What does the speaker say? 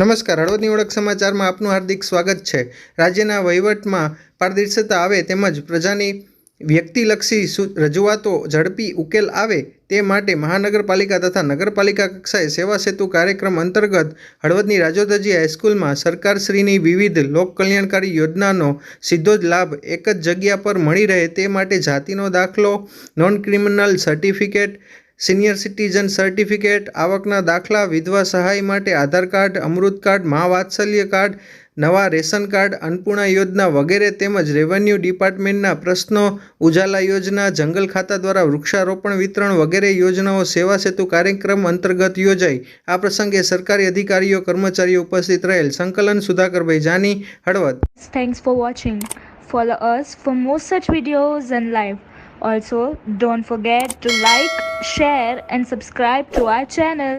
નમસ્કાર, હળવદની ઓળખ સમાચારમાં આપનું હાર્દિક સ્વાગત છે. રાજ્યના વહીવટમાં પારદર્શિતા આવે તેમજ પ્રજાની વ્યક્તિલક્ષી રજૂઆતો ઝડપી ઉકેલ આવે તે માટે મહાનગરપાલિકા તથા નગરપાલિકા કક્ષાએ સેવા સેતુ કાર્યક્રમ અંતર્ગત હળવદની રાજોદજી હાઈસ્કૂલમાં સરકારશ્રીની વિવિધ લોક કલ્યાણકારી યોજનાનો સીધો જ લાભ એક જ જગ્યા પર મળી રહે તે માટે જાતિનો દાખલો, non criminal certificate senior citizen certificate, આવકના દાખલા, વિધવા સહાય માટે આધાર card, Amrut card, Maa Vatsalya card, નવા રેશન કાર્ડ, અન્નપૂર્ણા યોજના વગેરે તેમજ રેવન્યુ ડિપાર્ટમેન્ટના પ્રશ્નો, ઉજાલા યોજના, જંગલ ખાતા દ્વારા વૃક્ષારોપણ વિતરણ વગેરે યોજનાઓ, સેવા સેતુ કાર્યક્રમ અંતર્ગત યોજાઈ. આ પ્રસંગે સરકારી અધિકારીઓ, કર્મચારીઓ ઉપસ્થિત રહેલ. સંકલન Sudhakarbhai Jani, Halvad. Thanks for watching follow us for more such videos and live. Also, don't forget to like, share, and subscribe to our channel.